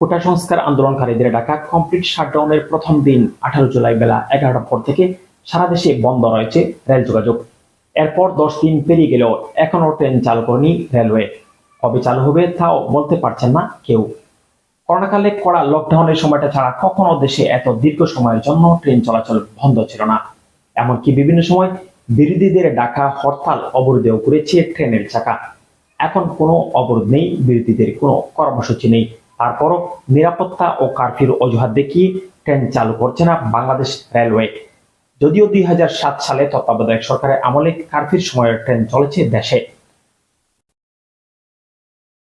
কোটা সংস্কার আন্দোলনকারীদের ডাকা কমপ্লিট শাটডাউনের প্রথম দিন আঠারো জুলাই বেলা এগারোটার পর থেকে সারা দেশে বন্ধ রয়েছে রেল যোগাযোগ। এরপর দশ দিন পেরিয়ে গেলেও এখনও ট্রেন চালু করেনি রেলওয়ে। কবে চালু হবে তাও বলতে পারছেন না কেউ। করোনাকালে কড়া লকডাউনের সময়টা ছাড়া কখনো দেশে এত দীর্ঘ সময়ের জন্য ট্রেন চলাচল বন্ধ ছিল না। এমনকি বিভিন্ন সময় বিরোধীদের ডাকা হরতাল অবরোধেও করেছে ট্রেনের চাকা। এখন কোনো অবরোধ নেই, বিরোধীদের কোনো কর্মসূচি নেই। তারপরও নিরাপত্তা ও কারফিউর অজুহাত দেখিয়ে ট্রেন চালু করছে না বাংলাদেশ রেলওয়ে। যদিও দুই হাজার সাত সালে তত্ত্বাবধায়ক সরকারের আমলে কারফিউর সময়ের ট্রেন চলেছে দেশে।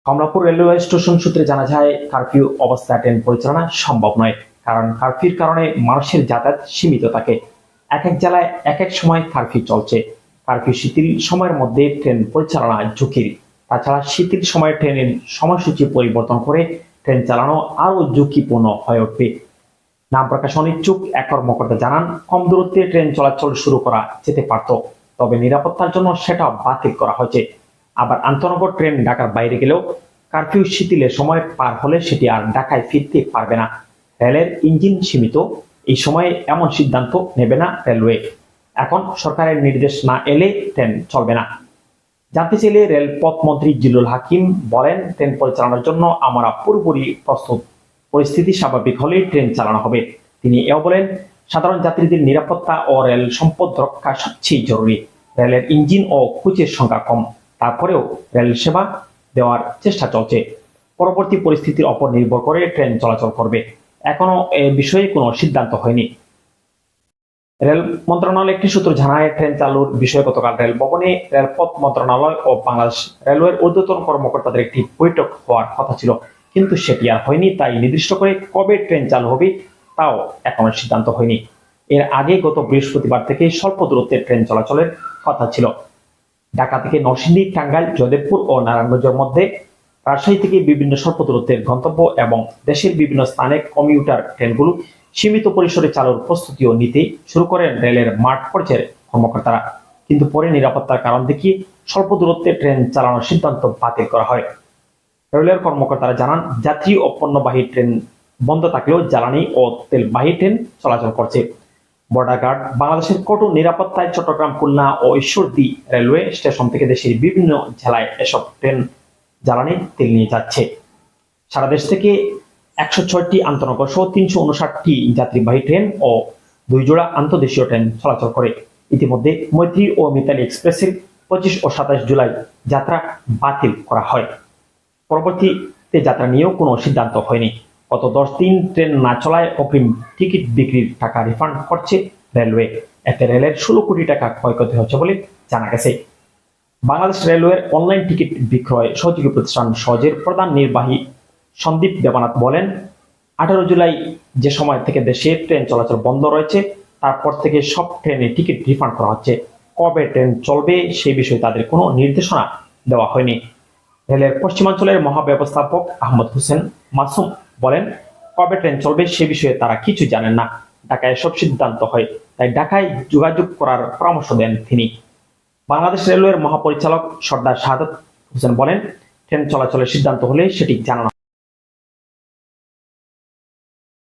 কমলাপুর রেলওয়ে স্টেশন সূত্রে জানা যায়, কারফিউ অবস্থায় ট্রেন পরিচালনা সম্ভব নয়, কারণ কারফিউর কারণে মানুষের যাতায়াত সীমিত থাকে। এক এক জেলায় এক এক সময় কারফিউ চলছে। কারফিউ শিথিল সময়ের মধ্যে ট্রেন পরিচালনা ঝুঁকির। তাছাড়া শিথিল সময়ে ট্রেনের সময়সূচি পরিবর্তন করে ট্রেন চালানো আরও ঝুঁকিপূর্ণ হয়ে উঠবে। নাম প্রকাশ অনিচ্ছুক এক কর্মকর্তা জানান, কম দূরত্বে ট্রেন চলাচল শুরু করা যেতে পারত, তবে নিরাপত্তার জন্য সেটা বাতিল করা হয়েছে। আবার আন্তনগর ট্রেন ঢাকার বাইরে গেলেও কারফিউ শিথিলের সময় পার হলে সেটি আর ঢাকায় ফিরতে পারবে না। রেলের ইঞ্জিন সীমিত, এই সময়ে এমন সিদ্ধান্ত নেবে না রেলওয়ে। এখন সরকারের নির্দেশ না এলে ট্রেন চলবে না। জানতে চাইলে রেলপথ মন্ত্রী জিলুল হাকিম বলেন, ট্রেন পরিচালনার জন্য আমরা পুরোপুরি প্রস্তুত। পরিস্থিতি স্বাভাবিক হলে ট্রেন চালানো হবে। তিনি এও বলেন, সাধারণ যাত্রীদের নিরাপত্তা ও রেল সম্পদ রক্ষা সবচেয়ে জরুরি। রেলের ইঞ্জিন ও কোচের সংখ্যা কম। তারপরেও রেল সেবা দেওয়ার চেষ্টা চলছে। পরবর্তী পরিস্থিতির ওপর নির্ভর করে ট্রেন চলাচল করবে। এখনও এ বিষয়ে কোনো সিদ্ধান্ত হয়নি। রেল মন্ত্রণালয় একটি সূত্র জানায়, ট্রেন চালুর বিষয়ে গতকাল রেল ভবনে রেলপথ মন্ত্রণালয় ও বাংলাদেশ রেলওয়ের ঊর্ধ্বতন কর্মকর্তাদের একটি বৈঠক হওয়ার কথা ছিল। কিন্তু সেটি আর হয়নি, তাই নির্দিষ্ট করে কবে ট্রেন চালু হবে তাও এখনও সিদ্ধান্ত হয়নি। এর আগে গত বৃহস্পতিবার থেকে স্বল্প দূরত্বের ট্রেন চলাচলের কথা ছিল। ঢাকা থেকে নরসিংদী, টাঙ্গাইল, জয়দেবপুর ও নারায়ণগঞ্জের মধ্যে রাজশাহী থেকে বিভিন্ন স্বল্প দূরত্বের গন্তব্য এবং দেশের বিভিন্ন স্থানে কমিউটার ট্রেনগুলো সীমিত পরিসরে চালুর প্রস্তুতিও নিতে শুরু করেন রেলের মাঠ পর্যায়ের কর্মকর্তারা। কিন্তু পরে নিরাপত্তার কারণ দেখিয়ে স্বল্প দূরত্বে ট্রেন চালানোর সিদ্ধান্ত বাতিল করা হয়। রেলের কর্মকর্তারা জানান, যাত্রী ও পণ্যবাহী ট্রেন বন্ধ থাকলেও জ্বালানি ও তেলবাহী ট্রেন চলাচল করছে। বর্ডার গার্ড, বাংলাদেশের কঠোর নিরাপত্তায় চট্টগ্রাম, খুলনা ও ঈশ্বরদী রেলওয়ে স্টেশন থেকে দেশের বিভিন্ন জেলায় এসব ট্রেন, জ্বালানি, তেল নিয়ে যাচ্ছে। সারা দেশ থেকে একশো ছয়টি আন্তনগর সহ তিনশো উনষাটটি যাত্রীবাহী ট্রেন ও দুই জোড়া আন্তর্দেশীয় ট্রেন চলাচল করে। ইতিমধ্যে মৈত্রী ও মিতালি এক্সপ্রেসের পঁচিশ ও সাতাশ জুলাই যাত্রা বাতিল করা হয়। পরবর্তীতে যাত্রা নিয়েও কোনো সিদ্ধান্ত হয়নি। গত দশ দিন ট্রেন না চলায় অগ্রিম টিকিট বিক্রির টাকা রিফান্ড করছে রেলওয়ে। এতে রেলের ষোলো কোটি টাকা ক্ষয়ক্ষতি হচ্ছে বলে জানা গেছে। বাংলাদেশ রেলওয়ের অনলাইন টিকিট বিক্রয় সহযোগী প্রতিষ্ঠান সহজের প্রধান নির্বাহী সন্দীপ দেবনাথ বলেন, আঠারো জুলাই যে সময় থেকে দেশে ট্রেন চলাচল বন্ধ রয়েছে, তারপর থেকে সব ট্রেনে টিকিট রিফান্ড করা হচ্ছে। কবে ট্রেন চলবে সেই বিষয়ে তাদের কোনো নির্দেশনা দেওয়া হয়নি। রেলের পশ্চিমাঞ্চলের মহাব্যবস্থাপক আহমদ হোসেন মাসুম বলেন, কবে ট্রেন চলবে সে বিষয়ে তারা কিছু জানেন না। ঢাকায় সব সিদ্ধান্ত হয়, তাই ঢাকায় যোগাযোগ করার পরামর্শ দেন তিনি। বাংলাদেশ রেলওয়ের মহাপরিচালক সর্দার শাহাদত হোসেন বলেন, ট্রেন চলাচলের সিদ্ধান্ত হলে সেটি জানানো